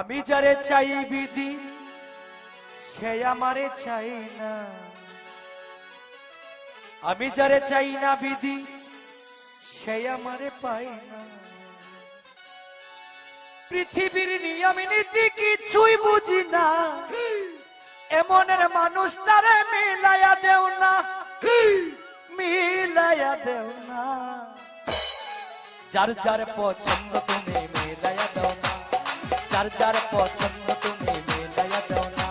আমি যারে চাই বিধি, সে আমারে চাই না। আমি যারে চাই না বিধি, সে আমারে পাই না। পৃথিবীর নিয়ম নীতি কিছুই বুঝি না। এমনের মানুষ তারে মিলাইয়া দেও না। মিলাইয়া দেও না। যার যার পছন্দ তুমি মিলাইয়া দাও না। যার যার পছন্দ তুমি মিলাইয়া দাও না।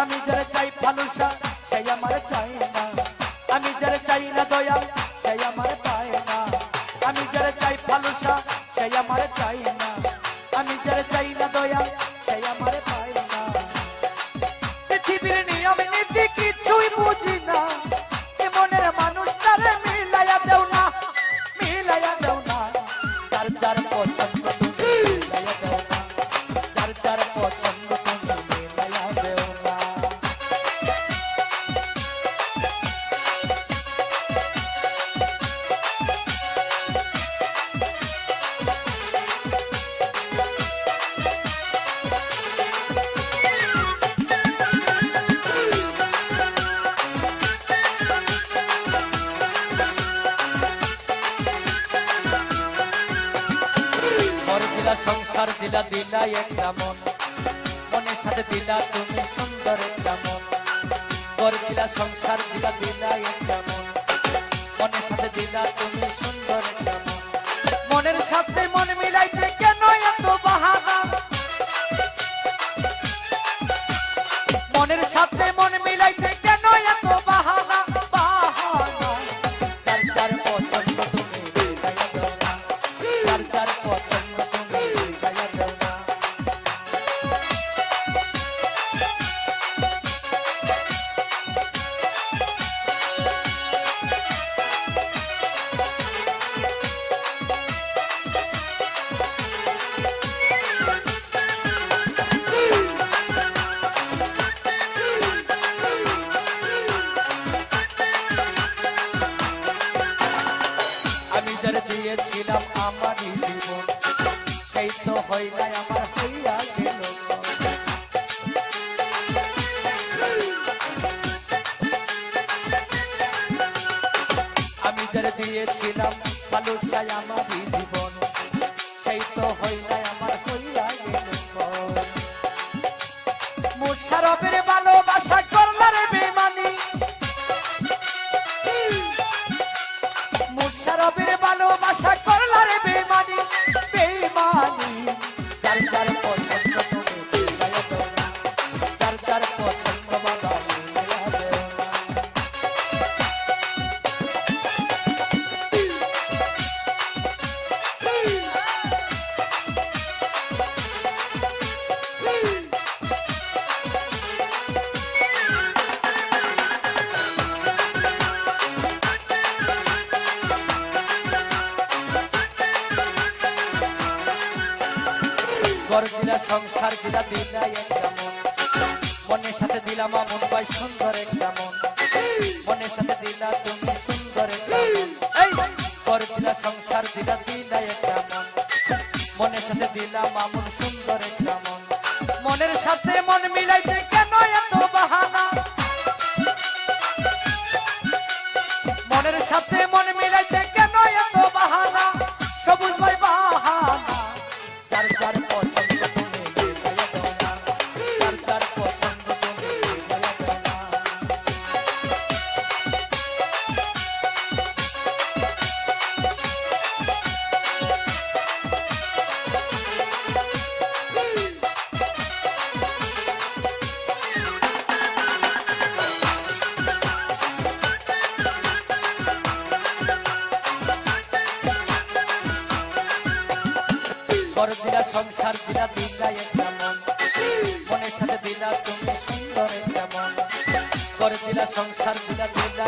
আমি যারা চাই ফালুসা সেই আমার চাই না। আমি যারা চাই না দয়া সেই আমার পায় না। আমি যারা চাই ফালুসা সেই আমার চাই না। আমি যারা চাই সংসার দিলা দিলা একটা মন। মনের সাথে দিলা তুমি সুন্দর একটা মন। ঘর দিলা, সংসার দিলা দিলা একটা মন। মনের সাথে দিলা তুমি সুন্দর একটা মন। মনের সাথে মন মিলাইতে কেন এত বাহানা? মনের সাথে ভালোসায় আমারই জীবন। সেই তো হয় নাই আমার হইয়া গেল মুশারফের ভালোবাসা করলারে বেমানি। মুশারফের ভালোবাসা করলার বেমানি বেমানি। যার যার পছন্দ তুমি যার যার পছন্দ ঘর সংসার দিলা দিলা একটা মন মনের সাথে দিলাম আমন ভাই সুন্দর একটা মন মনের সাথে দিলা তুমি সুন্দর একটা সংসার দিলা দিলা একটা মন মনের সাথে দিলাম আমন সুন্দর একটা মন মনের সাথে মন মিলাইতে দিলা সংসার দিলা দিলা একটা মন মনের সাথে দিলা তুমি সুন্দর একটা মন ঘর দিলা সংসার দিলা দিলা